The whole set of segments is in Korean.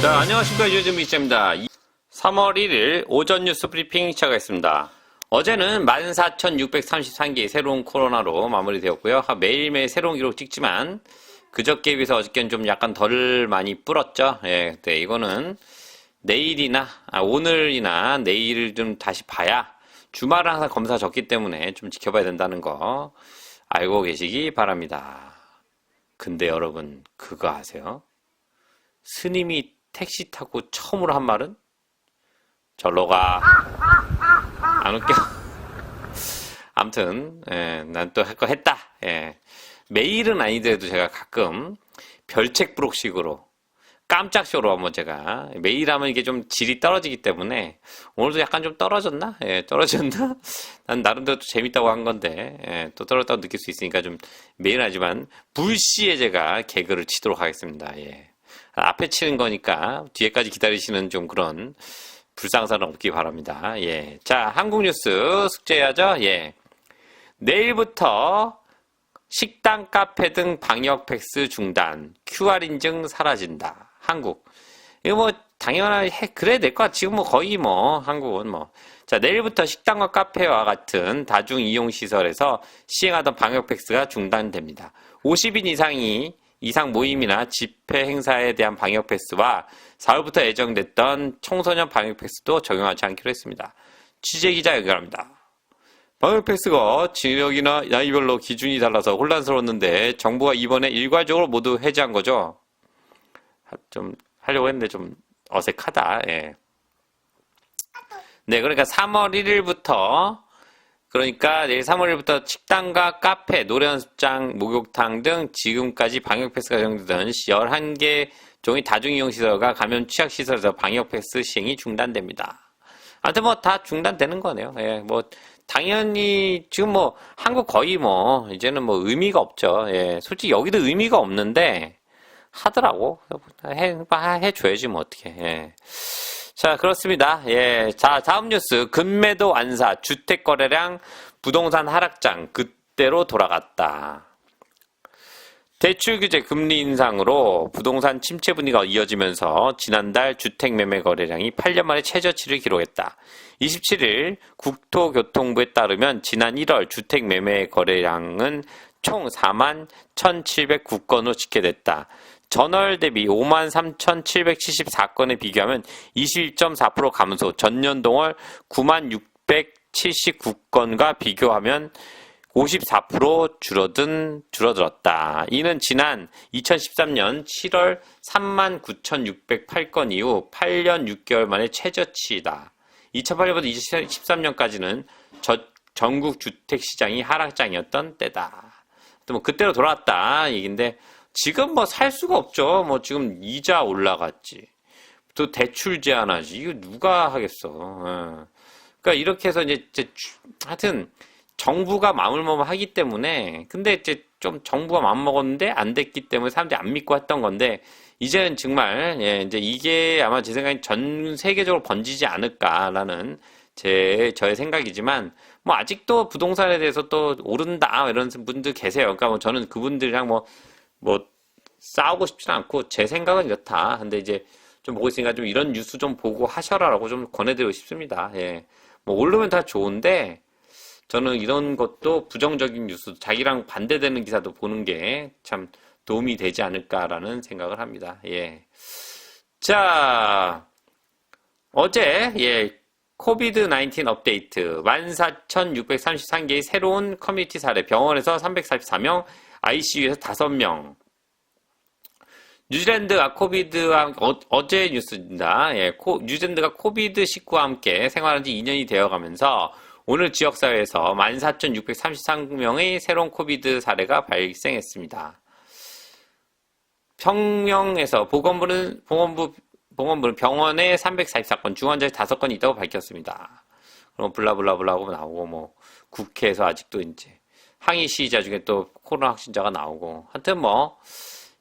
자, 안녕하십니까. 요즘 미입니다 3월 1일 오전 뉴스 브리핑 시작하겠습니다. 어제는 14,633개의 새로운 코로나로 마무리되었고요. 매일매일 새로운 기록 찍지만 그저께에 비해서 어저께는 좀 약간 덜 많이 불었죠. 예, 네, 이거는 내일이나 아, 오늘이나 내일을 좀 다시 봐야 주말은 항상 검사 적기 때문에 좀 지켜봐야 된다는 거 알고 계시기 바랍니다. 근데 여러분 그거 아세요? 스님이 택시 타고 처음으로 한 말은 절로 가. 안 웃겨. 암튼 예, 난또 할 거 했다. 예. 매일은 아니더라도 제가 가끔 별책 부록식으로 깜짝 쇼로 한번 제가 매일 하면 이게 좀 질이 떨어지기 때문에 오늘도 약간 좀 떨어졌나? 예, 떨어졌나? 난 나름대로 또 재밌다고 한 건데 예, 또 떨어졌다고 느낄 수 있으니까 좀 매일 하지만 불시에 제가 개그를 치도록 하겠습니다. 예. 앞에 치는 거니까 뒤에까지 기다리시는 좀 그런 불상사는 없기 바랍니다. 예. 자, 한국 뉴스 숙제해야죠. 예. 내일부터 식당, 카페 등 방역 패스 중단, QR 인증 사라진다. 한국. 이거 뭐 당연하게 해, 그래야 될 것 같아. 지금 뭐 거의 뭐 한국은 뭐. 자, 내일부터 식당과 카페와 같은 다중 이용 시설에서 시행하던 방역 패스가 중단됩니다. 50인 이상이 이상 모임이나 집회 행사에 대한 방역 패스와 4월부터 예정됐던 청소년 방역 패스도 적용하지 않기로 했습니다. 취재 기자 연결합니다. 방역 패스가 지역이나 나이별로 기준이 달라서 혼란스러웠는데 정부가 이번에 일괄적으로 모두 해제한 거죠. 좀 하려고 했는데 좀 어색하다. 예. 네, 그러니까 3월 1일부터 그러니까 내일 3월 1일부터 식당과 카페, 노래 연습장, 목욕탕 등 지금까지 방역 패스가 적용되던 11개 종의 다중이용 시설과 감염 취약 시설에서 방역 패스 시행이 중단됩니다. 아무튼 뭐 다 중단되는 거네요. 예, 뭐 당연히 지금 뭐 한국 거의 뭐 이제는 뭐 의미가 없죠. 예, 솔직히 여기도 의미가 없는데 하더라고. 해, 해줘야지 뭐 어떻게. 예. 자, 그렇습니다. 예. 자, 다음 뉴스. 금매도 완사, 주택 거래량, 부동산 하락장, 그때로 돌아갔다. 대출 규제 금리 인상으로 부동산 침체 분위기가 이어지면서 지난달 주택 매매 거래량이 8년 만에 최저치를 기록했다. 27일 국토교통부에 따르면 지난 1월 주택 매매 거래량은 총 4만 1,709건으로 집계됐다. 전월 대비 5만 3,774건에 비교하면 21.4% 감소, 전년 동월 9만 679건과 비교하면 54% 줄어든, 줄어들었다. 이는 지난 2013년 7월 39,608건 이후 8년 6개월 만에 최저치이다. 2008년부터 2013년까지는 전국 주택 시장이 하락장이었던 때다. 또 뭐 그때로 돌아왔다 얘기인데 지금 뭐 살 수가 없죠. 뭐 지금 이자 올라갔지. 또 대출 제한하지. 이거 누가 하겠어. 어. 그러니까 이렇게 해서 이제, 이제 하여튼 정부가 마음을 먹어 하기 때문에 근데 이제 좀 정부가 마음 먹었는데 안 됐기 때문에 사람들이 안 믿고 했던 건데 이제는 정말 예, 이제 이게 아마 제 생각엔 전 세계적으로 번지지 않을까라는 제 저의 생각이지만 뭐 아직도 부동산에 대해서 또 오른다 이런 분들 계세요. 그러니까 뭐 저는 그분들이랑 뭐 뭐 싸우고 싶지는 않고 제 생각은 이렇다. 근데 이제 좀 보고 있으니까 좀 이런 뉴스 좀 보고 하셔라라고 좀 권해드리고 싶습니다. 예. 뭐 오르면 다 좋은데 저는 이런 것도 부정적인 뉴스, 자기랑 반대되는 기사도 보는 게 참 도움이 되지 않을까라는 생각을 합니다. 예. 자, 어제, 예, 코비드 19 업데이트 14,633개의 새로운 커뮤니티 사례 병원에서 344명, ICU에서 5명. 뉴질랜드가 코비드와 어, 제 뉴스입니다. 예, 코, 뉴질랜드가 코비드 19와 함께 생활한 지 2년이 되어가면서 오늘 지역사회에서 14,633명의 새로운 코비드 사례가 발생했습니다. 평명에서 보건부는 보건부 보건부는 병원에 344건, 중환자에 5건이 있다고 밝혔습니다. 그럼 블라블라블라 하고 나오고 뭐 국회에서 아직도 이제 항의 시위자 중에 또 코로나 확진자가 나오고 하여튼 뭐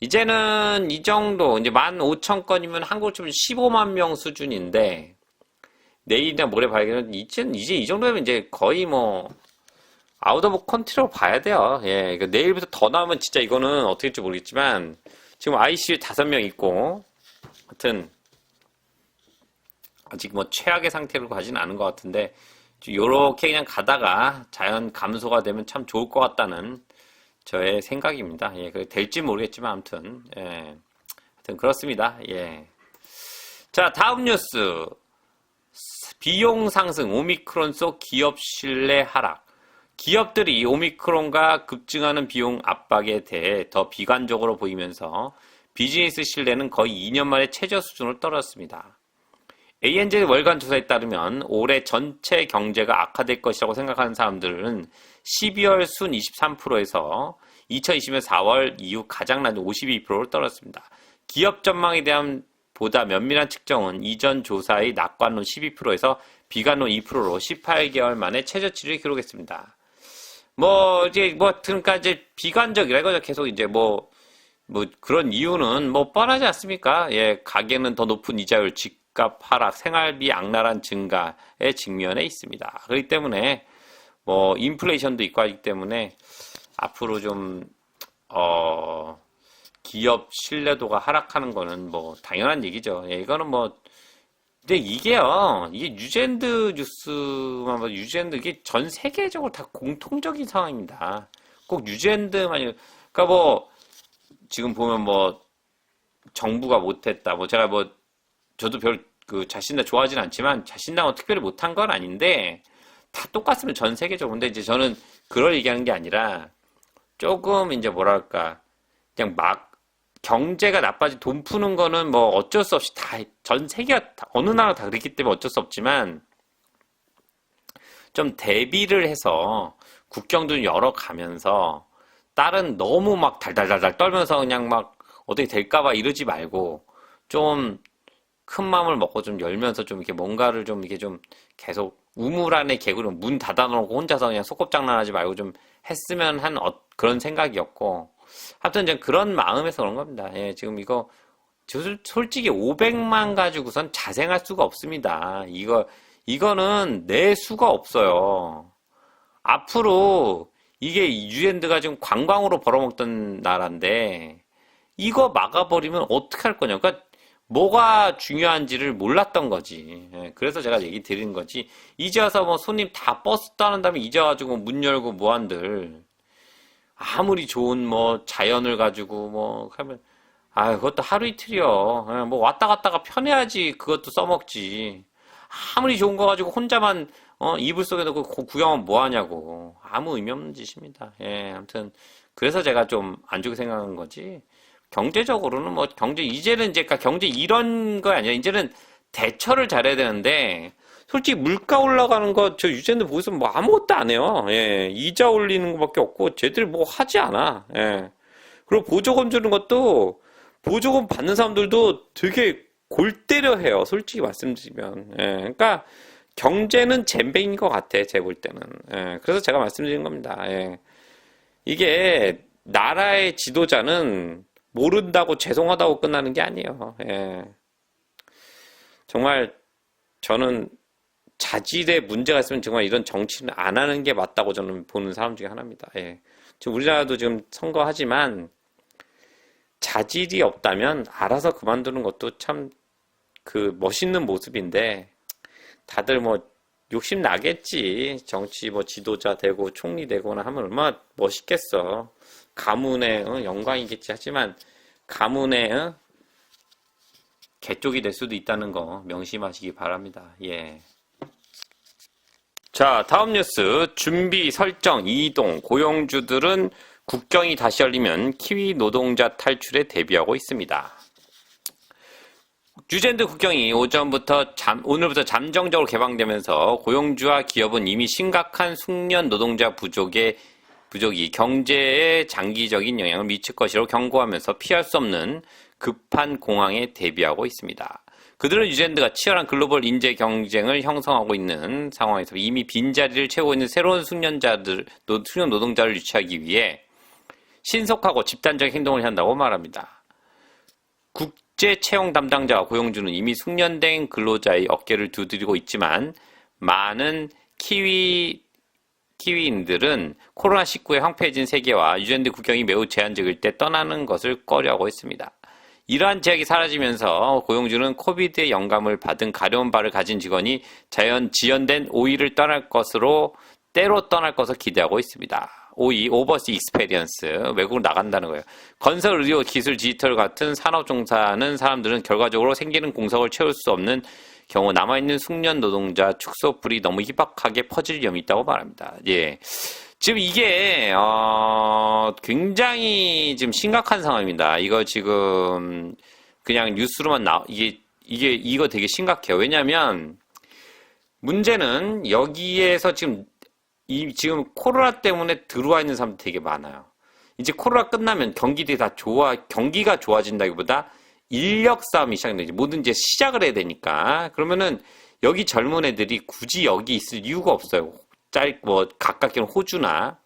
이제는 이 정도 이제 만 오천 건이면 한국 치면 15만 명 수준인데 내일이나 모레 발견은 이제 이제 이 정도면 이제 거의 뭐 아웃 오브 컨트롤 봐야 돼요. 예, 그러니까 내일부터 더 나오면 진짜 이거는 어떻게 될지 모르겠지만 지금 ICU 다섯 명 있고 하여튼 아직 뭐 최악의 상태로 가진 않은 것 같은데 요렇게 그냥 가다가 자연 감소가 되면 참 좋을 것 같다는 저의 생각입니다. 예, 그 될지 모르겠지만 아무튼 예, 하여튼 그렇습니다. 예. 자, 다음 뉴스. 비용 상승, 오미크론 속 기업 신뢰 하락. 기업들이 오미크론과 급증하는 비용 압박에 대해 더 비관적으로 보이면서 비즈니스 신뢰는 거의 2년 만에 최저 수준으로 떨어졌습니다. ANZ 월간 조사에 따르면 올해 전체 경제가 악화될 것이라고 생각하는 사람들은 12월 순 23%에서 2020년 4월 이후 가장 낮은 52%로 떨어졌습니다. 기업 전망에 대한 보다 면밀한 측정은 이전 조사의 낙관론 12%에서 비관론 2%로 18개월 만에 최저치를 기록했습니다. 뭐 이제 뭐 그러니까 이제 비관적이라 이거죠. 계속 이제 뭐 뭐 그런 이유는 뭐 뻔하지 않습니까? 예, 가계는 더 높은 이자율, 집값 하락, 생활비 악랄한 증가에 직면해 있습니다. 그렇기 때문에 뭐 인플레이션도 있고 하기 때문에 앞으로 좀 어. 기업 신뢰도가 하락하는 거는 뭐 당연한 얘기죠. 예, 이거는 뭐 근데 이게요, 이게 유젠드 뉴스만 봐도 유젠드 이게 전 세계적으로 다 공통적인 상황입니다. 꼭 유젠드만이 그러니까 뭐 지금 보면 뭐 정부가 못했다. 뭐 제가 뭐 저도 별 그 자신당 좋아하진 않지만 자신당은 특별히 못한 건 아닌데 다 똑같으면 전 세계적으로. 근데 이제 저는 그걸 얘기하는 게 아니라 조금 이제 뭐랄까 그냥 막 경제가 나빠지 돈 푸는 거는 뭐 어쩔 수 없이 다 전 세계가 다, 어느 나라 다 그렇기 때문에 어쩔 수 없지만 좀 대비를 해서 국경도 열어가면서 딸은 너무 막 달달달달 떨면서 그냥 막 어떻게 될까 봐 이러지 말고 좀 큰 마음을 먹고 좀 열면서 좀 이렇게 뭔가를 좀 이게 좀 계속 우물 안에 개구리 문 닫아놓고 혼자서 그냥 속꿉장난하지 말고 좀 했으면 한 어, 그런 생각이었고 하여튼 이제 그런 마음에서 그런 겁니다. 예, 지금 이거 솔직히 500만 가지고선 자생할 수가 없습니다. 이거 이거는 내 수가 없어요. 앞으로 이게 유엔드가 지금 관광으로 벌어먹던 나라인데 이거 막아버리면 어떻게 할 거냐? 그러니까 뭐가 중요한지를 몰랐던 거지. 예, 그래서 제가 얘기 드린 거지. 이제 와서 뭐 손님 다 버스 따는 다음에 이제 와가지고 문 열고 뭐한들 아무리 좋은 뭐 자연을 가지고 뭐 하면 아 그것도 하루 이틀이요. 예, 뭐 왔다 갔다가 편해야지 그것도 써먹지. 아무리 좋은 거 가지고 혼자만 어, 이불 속에 넣고 구경은 뭐 하냐고. 아무 의미 없는 짓입니다. 예, 아무튼 그래서 제가 좀 안 좋게 생각한 거지. 경제적으로는 뭐 경제 이제는 이제 그러니까 경제 이런 거 아니야. 이제는 대처를 잘해야 되는데 솔직히 물가 올라가는 거 저 유전들 보고서 뭐 아무것도 안 해요. 예, 이자 올리는 것밖에 없고 쟤들 뭐 하지 않아. 예. 그리고 보조금 주는 것도 보조금 받는 사람들도 되게 골 때려 해요. 솔직히 말씀드리면. 예. 그러니까 경제는 잼뱅인 것 같아. 제 볼 때는. 예. 그래서 제가 말씀드린 겁니다. 예. 이게 나라의 지도자는 모른다고 죄송하다고 끝나는 게 아니에요. 예. 정말 저는 자질에 문제가 있으면 정말 이런 정치는 안 하는 게 맞다고 저는 보는 사람 중에 하나입니다. 예. 지금 우리나라도 지금 선거하지만 자질이 없다면 알아서 그만두는 것도 참 그 멋있는 모습인데 다들 뭐 욕심 나겠지. 정치 뭐 지도자 되고 총리 되거나 하면 얼마나 멋있겠어. 가문의 어, 영광이겠지 하지만 가문의 어? 개쪽이 될 수도 있다는 거 명심하시기 바랍니다. 예. 자, 다음 뉴스. 준비, 설정, 이동, 고용주들은 국경이 다시 열리면 키위 노동자 탈출에 대비하고 있습니다. 뉴젠드 국경이 오전부터 잠, 오늘부터 잠정적으로 개방되면서 고용주와 기업은 이미 심각한 숙련 노동자 부족의 부족이 경제에 장기적인 영향을 미칠 것이라고 경고하면서 피할 수 없는 급한 공황에 대비하고 있습니다. 그들은 유젠드가 치열한 글로벌 인재 경쟁을 형성하고 있는 상황에서 이미 빈자리를 채우고 있는 새로운 숙련자들, 숙련 노동자를 유치하기 위해 신속하고 집단적 행동을 한다고 말합니다. 국 제 채용 담당자와 고용주는 이미 숙련된 근로자의 어깨를 두드리고 있지만 많은 키위 키위인들은 코로나19에 황폐해진 세계와 유젠드 국경이 매우 제한적일 때 떠나는 것을 꺼려하고 있습니다. 이러한 제약이 사라지면서 고용주는 코비드의 영감을 받은 가려운 발을 가진 직원이 자연 지연된 오이를 떠날 것으로 때로 떠날 것을 기대하고 있습니다. 오이 오버시 익스페리언스 외국으로 나간다는 거예요. 건설, 의료, 기술, 디지털 같은 산업 종사하는 사람들은 결과적으로 생기는 공석을 채울 수 없는 경우 남아있는 숙련 노동자 축소 불이 너무 희박하게 퍼질 위험이 있다고 말합니다. 예. 지금 이게 어, 굉장히 지금 심각한 상황입니다. 이거 지금 그냥 뉴스로만 나 이게 이게 이거 되게 심각해요. 왜냐하면 문제는 여기에서 지금 이 지금 코로나 때문에 들어와 있는 사람들 되게 많아요. 이제 코로나 끝나면 경기들이 다 좋아 경기가 좋아진다기보다 인력 싸움이 시작되지 뭐든지 시작을 해야 되니까 그러면은 여기 젊은 애들이 굳이 여기 있을 이유가 없어요. 짧뭐 가깝게는 호주나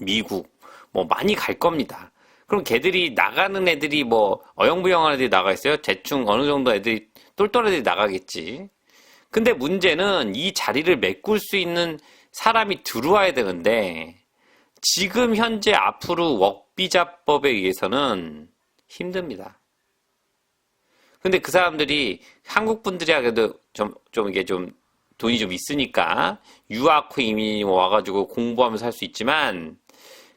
미국 뭐 많이 갈 겁니다. 그럼 걔들이 나가는 애들이 뭐 어영부영한 애들이 나가 있어요. 대충 어느 정도 애들이 똘똘한 애들이 나가겠지. 근데 문제는 이 자리를 메꿀 수 있는 사람이 들어와야 되는데 지금 현재 앞으로 웍비자법에 의해서는 힘듭니다. 근데 그 사람들이 한국 분들이야 그래도 좀, 좀 이게 좀 돈이 좀 있으니까 유학 후 이미 와가지고 공부하면서 할 수 있지만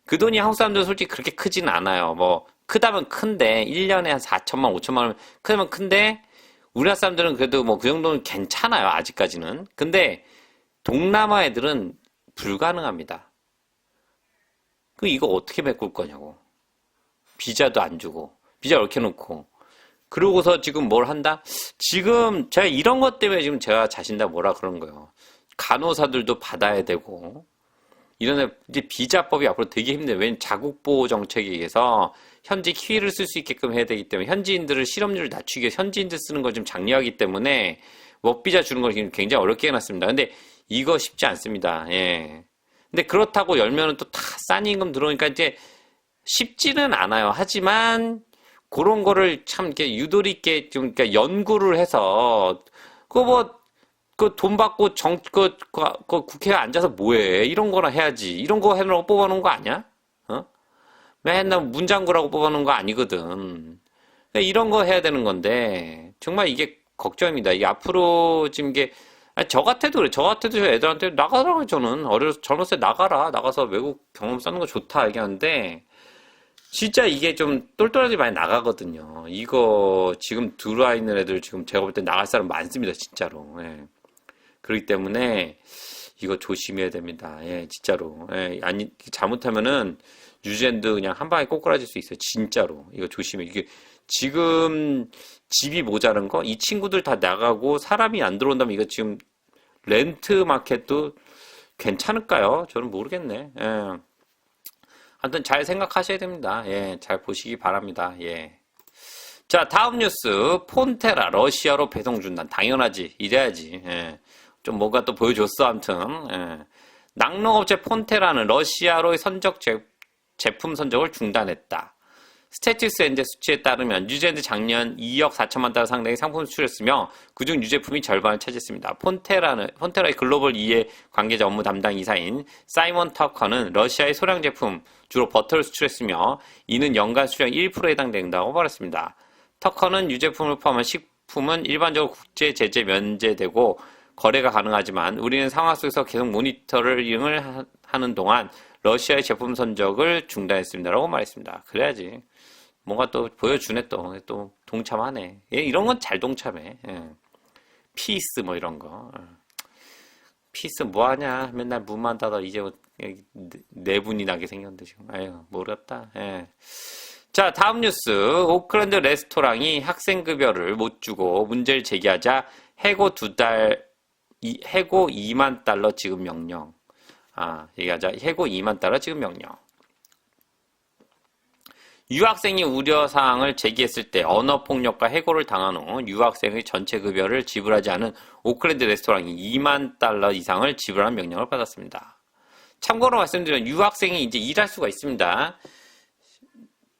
그 돈이 한국 사람들은 솔직히 그렇게 크지는 않아요. 뭐 크다면 큰데 1년에 한 4천만 5천만 원 크다면 큰데 우리나라 사람들은 그래도 뭐 그 정도는 괜찮아요. 아직까지는. 근데 동남아 애들은 불가능합니다. 그 이거 어떻게 메꿀 거냐고. 비자도 안 주고 비자 이렇게 놓고 그러고서 지금 뭘 한다? 지금 제가 이런 것 때문에 지금 제가 자신다 뭐라 그런 거예요. 간호사들도 받아야 되고 이런 이제 비자법이 앞으로 되게 힘들어요. 왜냐면 자국 보호 정책에 의해서 현지 키위를 쓸 수 있게끔 해야 되기 때문에 현지인들을 실업률을 낮추기 위해 현지인들 쓰는 걸 좀 장려하기 때문에 워비자 주는 걸 굉장히 어렵게 해놨습니다. 근데 이거 쉽지 않습니다. 예. 근데 그렇다고 열면은 또 다 싼 임금 들어오니까 이제 쉽지는 않아요. 하지만 그런 거를 참 이렇게 유도리 있게 좀 그러니까 연구를 해서 그뭐 그 돈 받고 정, 그, 그, 그 국회에 앉아서 뭐해. 이런 거나 해야지. 이런 거 해놓고 뽑아놓은 거 아니야? 어? 맨날 문장구라고 뽑아놓은 거 아니거든. 그러니까 이런 거 해야 되는 건데, 정말 이게 걱정입니다. 이 앞으로 지금 이게, 아니, 저 같아도 그래. 저 같아도 저 애들한테 나가라고 저는. 어려서 때 나가라. 나가서 외국 경험 쌓는 거 좋다 얘기하는데, 진짜 이게 좀 똘똘하게 많이 나가거든요. 이거 지금 들어와 있는 애들 지금 제가 볼 때 나갈 사람 많습니다. 진짜로. 예. 그렇기 때문에 이거 조심해야 됩니다. 예, 진짜로. 예, 아니, 잘못하면은 유젠드 그냥 한 방에 꼬꾸라질 수 있어요. 진짜로. 이거 조심해. 이게 지금 집이 모자란 거? 이 친구들 다 나가고 사람이 안 들어온다면 이거 지금 렌트 마켓도 괜찮을까요? 저는 모르겠네. 예. 하여튼 잘 생각하셔야 됩니다. 예, 잘 보시기 바랍니다. 예. 자, 다음 뉴스. 폰테라 러시아로 배송 준다. 당연하지. 이래야지. 예. 좀 뭔가 또 보여줬어. 아무튼. 예. 낙농업체 폰테라는 러시아로의 선적 제, 제품 선적을 중단했다. 스태티스 엔제 수치에 따르면 뉴젠드 작년 2억 4천만 달러 상당의 상품을 수출했으며 그중 유제품이 절반을 차지했습니다. 폰테라는 폰테라의 글로벌 이해 관계자 업무 담당 이사인 사이먼 터커는 러시아의 소량 제품 주로 버터를 수출했으며 이는 연간 수량 1%에 해당된다고 말했습니다. 터커는 유제품을 포함한 식품은 일반적으로 국제 제재 면제되고 거래가 가능하지만 우리는 상황 속에서 계속 모니터링을 하는 동안 러시아의 제품 선적을 중단했습니다라고 말했습니다. 그래야지. 뭔가 또 보여주네 또. 또 동참하네. 예, 이런 건 잘 동참해. 예. 피스 뭐 이런 거. 예. 피스 뭐 하냐? 맨날 무만 닫아 이제 네 분이 나게 생겼는데 지금. 아유, 모르겠다. 예. 자, 다음 뉴스. 오클랜드 레스토랑이 학생 급여를 못 주고 문제를 제기하자 해고 두 달, 해고 2만 달러 지급 명령. 아, 얘기하자. 해고 2만 달러 지급 명령. 유학생이 우려사항을 제기했을 때 언어폭력과 해고를 당한 후 유학생의 전체 급여를 지불하지 않은 오클랜드 레스토랑이 2만 달러 이상을 지불하는 명령을 받았습니다. 참고로 말씀드리면 유학생이 이제 일할 수가 있습니다.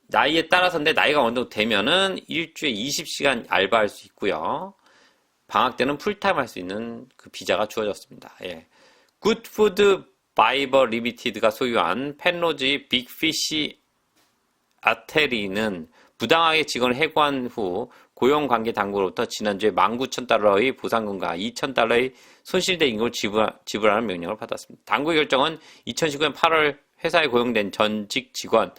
나이에 따라서인데 나이가 어느 정도 되면은 일주일에 20시간 알바할 수 있고요. 방학 때는 풀타임 할 수 있는 그 비자가 주어졌습니다. 예. 굿푸드 바이버 리미티드가 소유한 펜로지 빅피시 아테리는 부당하게 직원을 해고한 후 고용관계 당국으로부터 지난주에 19,000달러의 보상금과 2,000달러의 손실된 임금을 지불, 지불하는 명령을 받았습니다. 당국의 결정은 2019년 8월 회사에 고용된 전직 직원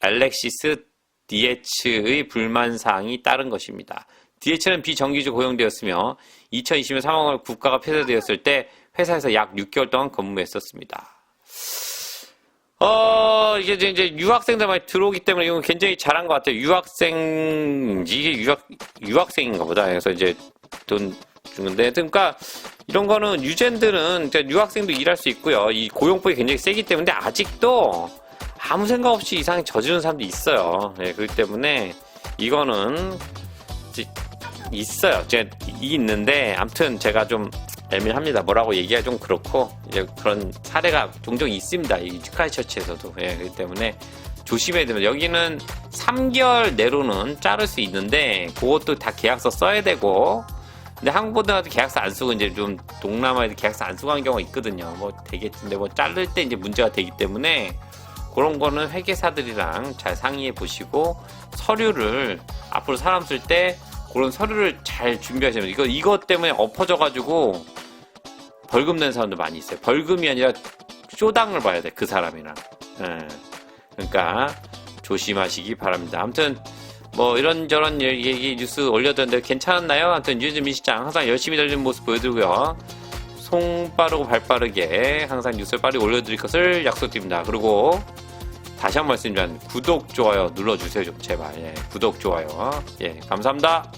알렉시스 디에츠의 불만 사항이 따른 것입니다. 디에츠는 비정규직 고용되었으며 2020년 3월 국가가 폐쇄되었을 때 회사에서 약 6개월 동안 근무했었습니다. 어, 이게 이제- 유학생들 많이 들어오기 때문에 이건 굉장히 잘한 것 같아요. 유학생, 이게 유학, 유학생인가 보다. 그래서 이제 돈 주는데. 그러니까 이런 거는 유젠들은 유학생도 일할 수 있고요. 이 고용법이 굉장히 세기 때문에 아직도 아무 생각 없이 이상하게 저지르는 사람도 있어요. 네, 그렇기 때문에 이거는 있어요. 제가 이 있는데 아무튼 제가 좀 애매합니다. 뭐라고 얘기가 좀 그렇고 이제 그런 사례가 종종 있습니다. 이 큐카이처치에서도 예, 그렇기 때문에 조심해야 됩니다. 여기는 3개월 내로는 자를 수 있는데 그것도 다 계약서 써야 되고 근데 한국 보다도 계약서 안 쓰고 이제 좀 동남아에도 계약서 안 쓰고 하는 경우가 있거든요. 뭐 되겠는데 뭐 자를 때 이제 문제가 되기 때문에 그런 거는 회계사들이랑 잘 상의해 보시고 서류를 앞으로 사람 쓸 때 그런 서류를 잘 준비하시면 이거 이것 때문에 엎어져 가지고 벌금 낸 사람도 많이 있어요. 벌금이 아니라 쇼당을 봐야 돼 그 사람이랑. 예. 그러니까 조심하시기 바랍니다. 아무튼 뭐 이런저런 얘기 뉴스 올려드렸는데 괜찮았나요? 아무튼 유즈민 시장 항상 열심히 달리는 모습 보여드리고요. 송 빠르고 발 빠르게 항상 뉴스를 빨리 올려드릴 것을 약속드립니다. 그리고 다시 한번 말씀드리면 구독, 좋아요 눌러주세요 좀 제발. 예, 구독, 좋아요. 예, 감사합니다.